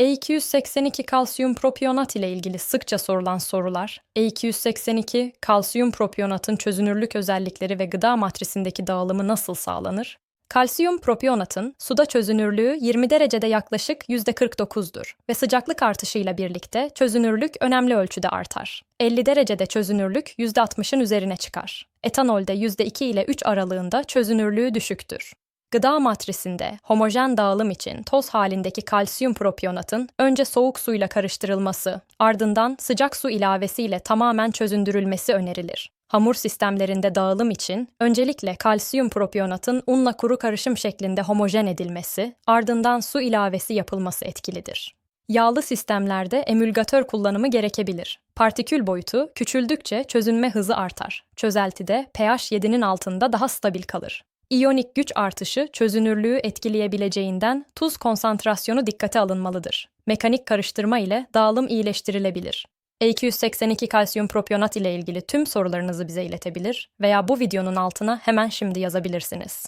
E282 kalsiyum propionat ile ilgili sıkça sorulan sorular, E282 kalsiyum propionatın çözünürlük özellikleri ve gıda matrisindeki dağılımı nasıl sağlanır? Kalsiyum propionatın suda çözünürlüğü 20 derecede yaklaşık %49'dur ve sıcaklık artışıyla birlikte çözünürlük önemli ölçüde artar. 50 derecede çözünürlük %60'ın üzerine çıkar. Etanolde %2 ile 3 aralığında çözünürlüğü düşüktür. Gıda matrisinde homojen dağılım için toz halindeki kalsiyum propionatın önce soğuk suyla karıştırılması, ardından sıcak su ilavesiyle tamamen çözündürülmesi önerilir. Hamur sistemlerinde dağılım için öncelikle kalsiyum propionatın unla kuru karışım şeklinde homojen edilmesi, ardından su ilavesi yapılması etkilidir. Yağlı sistemlerde emülgatör kullanımı gerekebilir. Partikül boyutu küçüldükçe çözünme hızı artar. Çözeltide pH 7'nin altında daha stabil kalır. İyonik güç artışı çözünürlüğü etkileyebileceğinden tuz konsantrasyonu dikkate alınmalıdır. Mekanik karıştırma ile dağılım iyileştirilebilir. E282 kalsiyum propionat ile ilgili tüm sorularınızı bize iletebilir veya bu videonun altına hemen şimdi yazabilirsiniz.